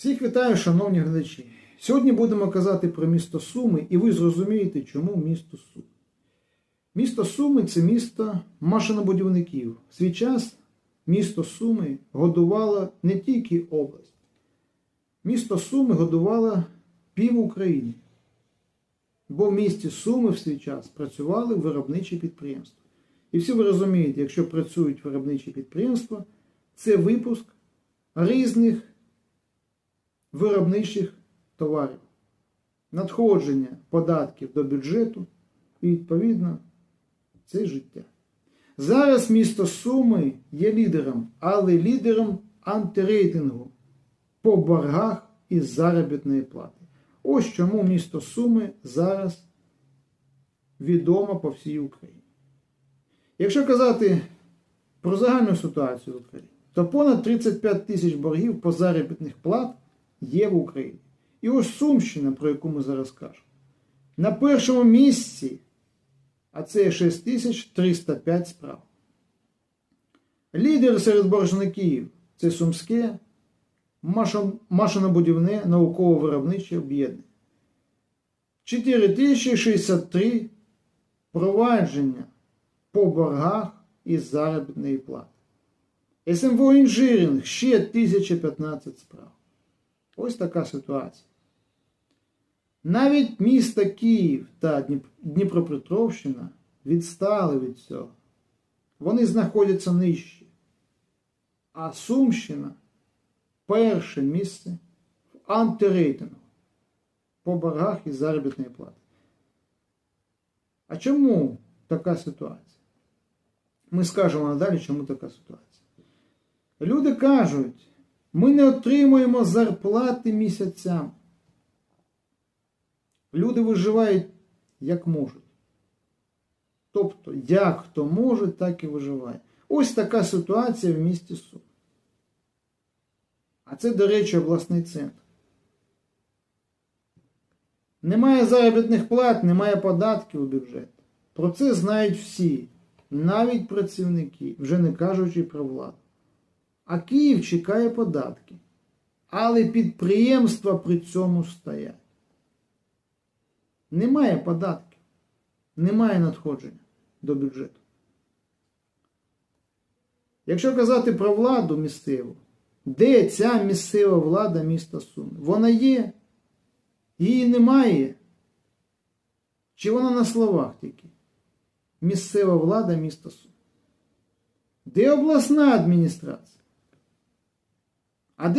Всіх вітаю, шановні глядачі. Сьогодні будемо казати про місто Суми, і ви зрозумієте, чому місто Суми. Місто Суми це місто машинобудівників. В свій час місто Суми годувало не тільки область. Місто Суми годувало пів України. Бо в місті Суми в свій час працювали виробничі підприємства. І всі ви розумієте, якщо працюють виробничі підприємства, це випуск різних виробничих товарів, надходження податків до бюджету і, відповідно, це життя. Зараз місто Суми є лідером, але лідером антирейтингу по боргах із заробітної плати. Ось чому місто Суми зараз відомо по всій Україні. Якщо казати про загальну ситуацію в Україні, то понад 35 тисяч боргів по заробітних плат є в Україні. І ось Сумщина, про яку ми зараз кажемо, на першому місці, а це 6305 справ. Лідер серед боржників це Сумське машин- машинобудівне науково-виробниче об'єднання. 4063 провадження по боргах із заробітної плати. СМВО інжирінг ще 1015 справ. Ось така ситуація. Навіть міста Київ та Дніпропетровщина відстали від цього. Вони знаходяться нижче. А Сумщина перше місце в антирейтингу по боргах із заробітної плати. А чому така ситуація? Ми скажемо надалі, чому така ситуація. Люди кажуть, ми не отримуємо зарплати місяцями. Люди виживають як можуть. Тобто, як хто може, так і виживає. Ось така ситуація в місті Сум. А це, до речі, обласний центр. Немає заробітних плат, немає податків у бюджет. Про це знають всі, навіть працівники, вже не кажучи про владу. А Київ чекає податки. Але підприємства при цьому стоять. Немає податків, немає надходження до бюджету. Якщо казати про владу місцеву, де ця місцева влада міста Суми? Вона є, її немає. Чи вона на словах тільки? Місцева влада міста Суми. Де обласна адміністрація? А де